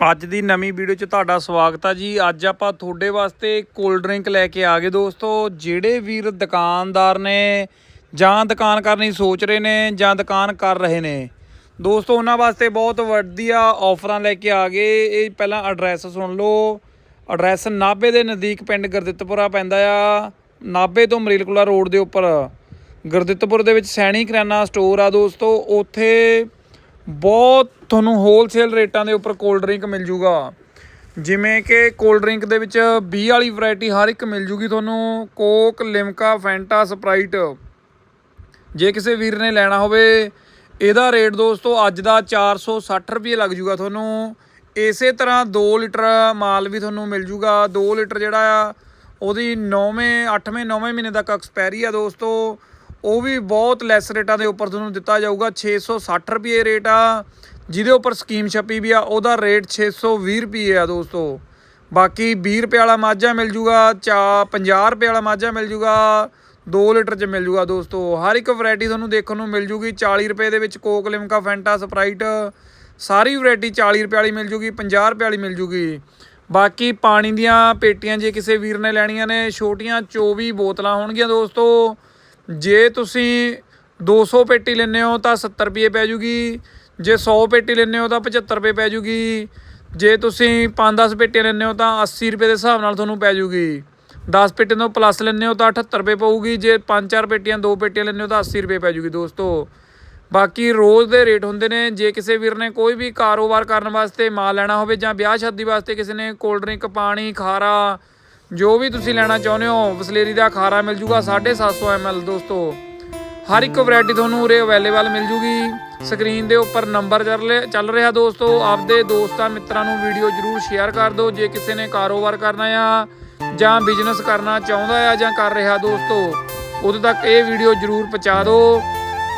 ਅੱਜ ਦੀ ਨਵੀਂ ਵੀਡੀਓ 'ਚ ਤੁਹਾਡਾ ਸਵਾਗਤ ਆ ਜੀ। ਅੱਜ ਆਪਾਂ ਤੁਹਾਡੇ ਵਾਸਤੇ ਕੋਲਡ ਡਰਿੰਕ ਲੈ ਕੇ ਆ ਗਏ ਦੋਸਤੋ। ਜਿਹੜੇ ਵੀਰ ਦੁਕਾਨਦਾਰ ਨੇ ਜਾਂ ਦੁਕਾਨ ਕਰਨੀ ਸੋਚ ਰਹੇ ਨੇ ਜਾਂ ਦੁਕਾਨ ਕਰ ਰਹੇ ਨੇ, ਦੋਸਤੋ ਉਹਨਾਂ ਵਾਸਤੇ ਬਹੁਤ ਵਧੀਆ ਆਫਰਾਂ ਲੈ ਕੇ ਆ ਗਏ। ਇਹ ਪਹਿਲਾਂ ਐਡਰੈਸ ਸੁਣ ਲਓ। ਐਡਰੈਸ ਨਾਭੇ ਦੇ ਨਜ਼ਦੀਕ ਪਿੰਡ ਗੁਰਦਿੱਤਪੁਰਾ ਪੈਂਦਾ ਆ। ਨਾਭੇ ਤੋਂ ਮਰੀਲਕੁਲਾ ਰੋਡ ਦੇ ਉੱਪਰ। ਗੁਰਦਿੱਤਪੁਰ ਦੇ ਵਿੱਚ ਸੈਣੀ ਕਰਿਆਨਾ ਸਟੋਰ ਆ ਦੋਸਤੋ। ਉੱਥੇ ਬਹੁਤ ਤੁਹਾਨੂੰ ਹੋਲਸੇਲ ਰੇਟਾਂ ਦੇ ਉੱਪਰ ਕੋਲਡ ਡਰਿੰਕ ਮਿਲ ਜੂਗਾ। ਜਿਵੇਂ ਕਿ ਕੋਲਡ ਡਰਿੰਕ ਦੇ ਵਿੱਚ 20 ਵਾਲੀ ਵੈਰਾਈਟੀ ਹਰ ਇੱਕ ਮਿਲ ਜੂਗੀ ਤੁਹਾਨੂੰ ਕੋਕ ਲਿਮਕਾ ਫੈਂਟਾ ਸਪਰਾਈਟ ਜੇ ਕਿਸੇ ਵੀਰ ਨੇ ਲੈਣਾ ਹੋਵੇ, ਇਹਦਾ ਰੇਟ ਦੋਸਤੋ ਅੱਜ ਦਾ 460 ਰੁਪਏ ਲੱਗ ਜੂਗਾ ਤੁਹਾਨੂੰ। ਇਸੇ ਤਰ੍ਹਾਂ 2 ਲੀਟਰ ਮਾਲ ਵੀ ਤੁਹਾਨੂੰ ਮਿਲ ਜੂਗਾ। 2 ਲੀਟਰ ਜਿਹੜਾ ਆ, ਉਹਦੀ 9ਵੇਂ 8ਵੇਂ 9ਵੇਂ ਮਹੀਨੇ ਤੱਕ ਐਕਸਪਾਇਰੀ ਆ ਦੋਸਤੋ। ਉਹ ਵੀ ਬਹੁਤ ਲੈਸ ਰੇਟਾਂ ਦੇ ਉੱਪਰ ਤੁਹਾਨੂੰ ਦਿੱਤਾ ਜਾਊਗਾ 660 ਰੁਪਏ ਰੇਟ ਆ। ਜਿਹਦੇ ਉੱਪਰ ਸਕੀਮ ਛਪੀ ਵੀ ਆ, ਉਹਦਾ ਰੇਟ 620 ਰੁਪਏ ਆ ਦੋਸਤੋ। ਬਾਕੀ 20 ਰੁਪਏ ਵਾਲਾ ਮਾਝਾ ਮਿਲ ਜੂਗਾ, ਚਾ 50 ਰੁਪਏ ਵਾਲਾ ਮਾਝਾ ਮਿਲ ਜੂਗਾ 2 ਲੀਟਰ ਚ ਮਿਲ ਜੂਗਾ ਦੋਸਤੋ। ਹਰ ਇੱਕ ਵੈਰਾਈਟੀ ਤੁਹਾਨੂੰ ਦੇਖਣ ਨੂੰ ਮਿਲ ਜੂਗੀ 40 ਰੁਪਏ ਦੇ ਵਿੱਚ ਕੋਕ, ਲਿਮਕਾ, ਫੈਂਟਾ, ਸਪਰਾਈਟ, ਸਾਰੀ ਵੈਰਾਈਟੀ 40 ਰੁਪਏ ਵਾਲੀ ਮਿਲ ਜੂਗੀ 50 ਰੁਪਏ ਵਾਲੀ ਮਿਲ ਜੂਗੀ। ਬਾਕੀ ਪਾਣੀ ਦੀਆਂ ਪੇਟੀਆਂ ਜੇ ਕਿਸੇ ਵੀਰ ਨੇ ਲੈਣੀਆਂ ਨੇ, ਛੋਟੀਆਂ 24 ਬੋਤਲਾਂ ਹੋਣਗੀਆਂ ਦੋਸਤੋ। ਜੇ ਤੁਸੀਂ 200 ਪੇਟੀ ਲੈਂਦੇ ਹੋ ਤਾਂ 70 ਰੁਪਏ ਪੈ ਜੂਗੀ। ਜੇ 100 ਪੇਟੀ ਲੈਂਦੇ ਹੋ ਤਾਂ 75 ਰੁਪਏ ਪੈ ਜੂਗੀ। ਜੇ ਤੁਸੀਂ 5-10 ਪੇਟੀਆਂ ਲੈਂਦੇ ਹੋ ਤਾਂ 80 ਰੁਪਏ ਦੇ ਹਿਸਾਬ ਨਾਲ ਤੁਹਾਨੂੰ ਪੈ ਜੂਗੀ। 10 ਪੇਟੀਆਂ ਤੋਂ ਪਲੱਸ ਲੈਂਦੇ ਹੋ ਤਾਂ 78 ਰੁਪਏ ਪਊਗੀ। ਜੇ 5-4 ਪੇਟੀਆਂ, ਦੋ ਪੇਟੀਆਂ ਲੈਂਦੇ ਹੋ ਤਾਂ 80 ਰੁਪਏ ਪੈ ਜੂਗੀ ਦੋਸਤੋ। ਬਾਕੀ ਰੋਜ਼ ਦੇ ਰੇਟ ਹੁੰਦੇ ਨੇ। ਜੇ ਕਿਸੇ ਵੀਰ ਨੇ ਕੋਈ ਵੀ ਕਾਰੋਬਾਰ ਕਰਨ ਵਾਸਤੇ ਮਾਲ ਲੈਣਾ ਹੋਵੇ ਜਾਂ ਵਿਆਹ ਸ਼ਾਦੀ ਵਾਸਤੇ ਕਿਸੇ ਨੇ ਕੋਲਡ ਡਰਿੰਕ, ਪਾਣੀ, ਖਾਰਾ ਜੋ ਵੀ ਤੁਸੀਂ ਲੈਣਾ ਚਾਹੁੰਦੇ ਹੋ, ਵਸਲੇਰੀ ਦਾ ਖਾਰਾ ਮਿਲ ਜੂਗਾ 750 ml ਦੋਸਤੋ। ਹਰ ਇੱਕ ਵੈਰਾਈਟੀ ਤੁਹਾਨੂੰ ਉਰੇ ਅਵੇਲੇਬਲ ਮਿਲ ਜੂਗੀ। ਸਕਰੀਨ ਦੇ ਉੱਪਰ ਨੰਬਰ ਚੱਲ ਰਿਹਾ- ਚੱਲ ਰਿਹਾ ਦੋਸਤੋ। ਆਪਦੇ ਦੋਸਤਾਂ ਮਿੱਤਰਾਂ ਨੂੰ ਵੀਡੀਓ ਜਰੂਰ ਸ਼ੇਅਰ ਕਰ ਦਿਓ। ਜੇ ਕਿਸੇ ਨੇ ਕਾਰੋਬਾਰ ਕਰਨਾ ਆ, ਜਾਂ ਬਿਜ਼ਨਸ ਕਰਨਾ ਚਾਹੁੰਦਾ ਆ, ਜਾਂ ਕਰ ਰਿਹਾ ਦੋਸਤੋ, ਉਦੋਂ ਤੱਕ ਇਹ ਵੀਡੀਓ ਜਰੂਰ ਪਹੁੰਚਾ ਦਿਓ।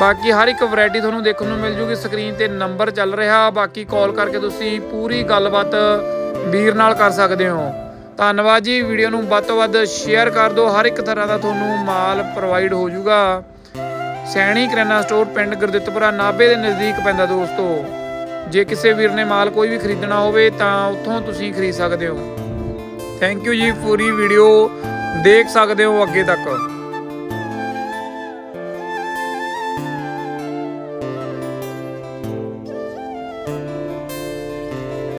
ਬਾਕੀ ਹਰ ਇੱਕ ਵੈਰਾਈਟੀ ਤੁਹਾਨੂੰ ਦੇਖਣ ਨੂੰ ਮਿਲ ਜੂਗੀ। ਸਕਰੀਨ ਤੇ ਨੰਬਰ ਚੱਲ ਰਿਹਾ। ਬਾਕੀ ਕਾਲ ਕਰਕੇ ਤੁਸੀਂ ਪੂਰੀ ਗੱਲਬਾਤ ਵੀਰ ਨਾਲ ਕਰ ਸਕਦੇ ਹੋ। ਧੰਨਵਾਦ ਜੀ। ਵੀਡੀਓ ਨੂੰ ਵੱਧ ਤੋਂ ਵੱਧ ਸ਼ੇਅਰ ਕਰ ਦਿਓ। ਹਰ ਇੱਕ ਤਰ੍ਹਾਂ ਦਾ ਤੁਹਾਨੂੰ ਮਾਲ ਪ੍ਰੋਵਾਈਡ ਹੋ ਜਾਊਗਾ। ਸੈਣੀ ਕਰਿਆਨਾ ਸਟੋਰ ਪਿੰਡ ਗੁਰਦਿੱਤਪੁਰਾ ਨਾਭੇ ਦੇ ਨਜ਼ਦੀਕ ਪੈਂਦਾ ਦੋਸਤੋ। ਜੇ ਕਿਸੇ ਵੀਰ ਨੇ ਮਾਲ ਕੋਈ ਵੀ ਖਰੀਦਣਾ ਹੋਵੇ ਤਾਂ ਉੱਥੋਂ ਤੁਸੀਂ ਖਰੀਦ ਸਕਦੇ ਹੋ। ਥੈਂਕ ਯੂ ਜੀ। ਪੂਰੀ ਵੀਡੀਓ ਦੇਖ ਸਕਦੇ ਹੋ ਅੱਗੇ ਤੱਕ।